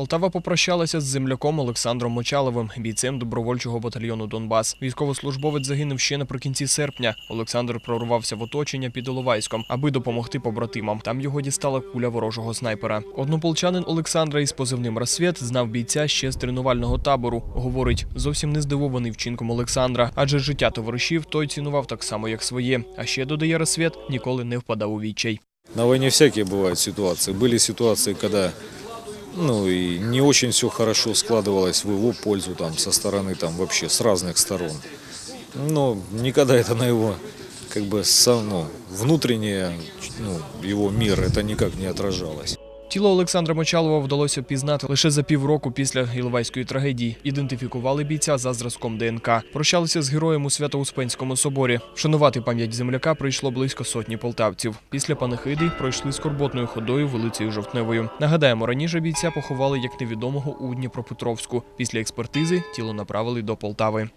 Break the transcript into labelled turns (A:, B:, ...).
A: Полтава попрощалася з земляком Олександром Мочаловим, бійцем добровольчого батальйону Донбас. Військовослужбовець загинув ще наприкінці серпня. Олександр прорвався в оточення під Іловайськом, аби допомогти побратимам. Там його дістала куля ворожого снайпера. Однополчанин Олександра із позивним «Рассвіт» знав бійця ще з тренувального табору. Говорить, зовсім не здивований вчинком Олександра, адже життя товаришів той цінував так само, як своє. А ще додає «Рассвіт», ніколи не впадав у відчай.
B: На войне всякие бывают ситуации. Были ситуации, когда ну и не очень все хорошо складывалось в его пользу там со стороны там вообще с разных сторон. Но никогда это на его как бы сам, ну, внутреннее ну, его мир это никак не отражалось.
A: Тіло Олександра Мочалова вдалося пізнати лише за півроку після Іловайської трагедії. Ідентифікували бійця за зразком ДНК. Прощалися з героєм у Свято-Успенському соборі. Вшанувати пам'ять земляка прийшло близько сотні полтавців. Після панихиди пройшли скорботною ходою вулицею Жовтневою. Нагадаємо, раніше бійця поховали як невідомого у Дніпропетровську. Після експертизи тіло направили до Полтави.